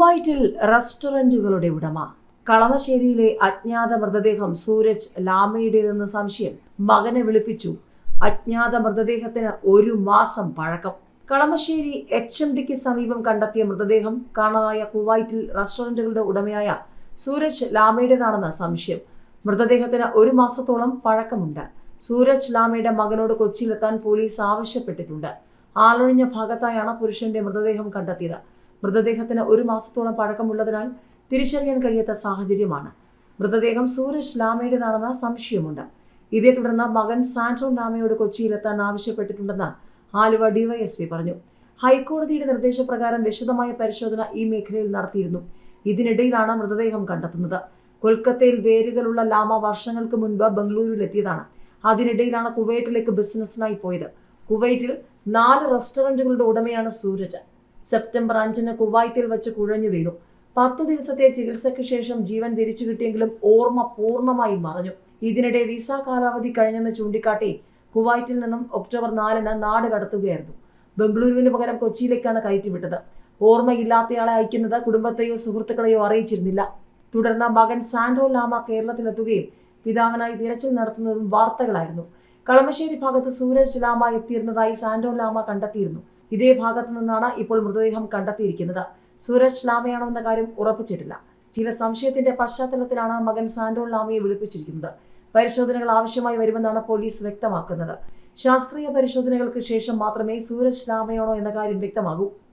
കുവൈറ്റിൽ റെസ്റ്റോറന്റുകളുടെ ഉടമ. കളമശ്ശേരിയിലെ അജ്ഞാത മൃതദേഹം സൂരജ് ലാമയുടേതെന്ന സംശയം മകനെ വിളിപ്പിച്ചു. അജ്ഞാത മൃതദേഹത്തിന് ഒരു മാസം പഴക്കം. കളമശ്ശേരി എച്ച് എം ഡിക്ക് സമീപം കണ്ടെത്തിയ മൃതദേഹം കാണാതായ കുവൈറ്റിൽ റെസ്റ്റോറന്റുകളുടെ ഉടമയായ സൂരജ് ലാമയുടേതാണെന്ന് സംശയം. മൃതദേഹത്തിന് ഒരു മാസത്തോളം പഴക്കമുണ്ട്. സൂരജ് ലാമയുടെ മകനോട് കൊച്ചിയിലെത്താൻ പോലീസ് ആവശ്യപ്പെട്ടിട്ടുണ്ട്. ആലൊഴിഞ്ഞ ഭാഗത്തായാണ് പുരുഷന്റെ മൃതദേഹം കണ്ടെത്തിയത്. മൃതദേഹത്തിന് ഒരു മാസത്തോളം പഴക്കമുള്ളതിനാൽ തിരിച്ചറിയാൻ കഴിയാത്ത സാഹചര്യമാണ്. മൃതദേഹം സൂരജ് ലാമയുടേതാണെന്ന സംശയമുണ്ട്. ഇതേ തുടർന്ന് മകൻ സാന്റോ ലാമയോട് കൊച്ചിയിലെത്താൻ ആവശ്യപ്പെട്ടിട്ടുണ്ടെന്ന് ആലുവ ഡിവൈഎസ്പി പറഞ്ഞു. ഹൈക്കോടതിയുടെ നിർദ്ദേശപ്രകാരം വിശദമായ പരിശോധന ഈ മേഖലയിൽ നടത്തിയിരുന്നു. ഇതിനിടയിലാണ് മൃതദേഹം കണ്ടെത്തുന്നത്. കൊൽക്കത്തയിൽ വേരുകളുള്ള ലാമ വർഷങ്ങൾക്ക് മുൻപ് ബംഗളൂരുവിലെത്തിയതാണ്. അതിനിടയിലാണ് കുവൈറ്റിലേക്ക് ബിസിനസ്സിനായി പോയത്. കുവൈറ്റിൽ നാല് റെസ്റ്റോറന്റുകളുടെ ഉടമയാണ് സൂരജ്. സെപ്റ്റംബർ അഞ്ചിന് കുവൈത്തിൽ വെച്ച് കുഴഞ്ഞു വീണു. പത്തു ദിവസത്തെ ചികിത്സയ്ക്ക് ശേഷം ജീവൻ തിരിച്ചു കിട്ടിയെങ്കിലും ഓർമ്മ പൂർണമായി മറഞ്ഞു. ഇതിനിടെ വിസ കാലാവധി കഴിഞ്ഞെന്ന് ചൂണ്ടിക്കാട്ടി കുവൈറ്റിൽ നിന്നും ഒക്ടോബർ നാലിന് നാട് കടത്തുകയായിരുന്നു. ബംഗളൂരുവിന് പകരം കൊച്ചിയിലേക്കാണ് കയറ്റിവിട്ടത്. ഓർമ്മയില്ലാത്തയാളെ അയക്കുന്നത് കുടുംബത്തെയോ സുഹൃത്തുക്കളെയോ അറിയിച്ചിരുന്നില്ല. തുടർന്ന് മകൻ സാൻഡ്രോ ലാമ കേരളത്തിലെത്തുകയും പിതാവിനായി തിരച്ചിൽ നടത്തുന്നതും വാർത്തകളായിരുന്നു. കളമശ്ശേരി ഭാഗത്ത് സൂരജ് ലാമ എത്തിയിരുന്നതായി സാൻഡോ ലാമ കണ്ടെത്തിയിരുന്നു. ഇതേ ഭാഗത്തു നിന്നാണ് ഇപ്പോൾ മൃതദേഹം കണ്ടെത്തിയിരിക്കുന്നത്. സൂരജ് ലാമയാണോ എന്ന കാര്യം ഉറപ്പിച്ചിട്ടില്ല. ചില സംശയത്തിന്റെ പശ്ചാത്തലത്തിലാണ് മകൻ സാന്റോ ലാമയെ വിളിപ്പിച്ചിരിക്കുന്നത്. പരിശോധനകൾ ആവശ്യമായി വരുമെന്നാണ് പോലീസ് വ്യക്തമാക്കുന്നത്. ശാസ്ത്രീയ പരിശോധനകൾക്ക് ശേഷം മാത്രമേ സൂരജ് ലാമയാണോ എന്ന കാര്യം വ്യക്തമാകൂ.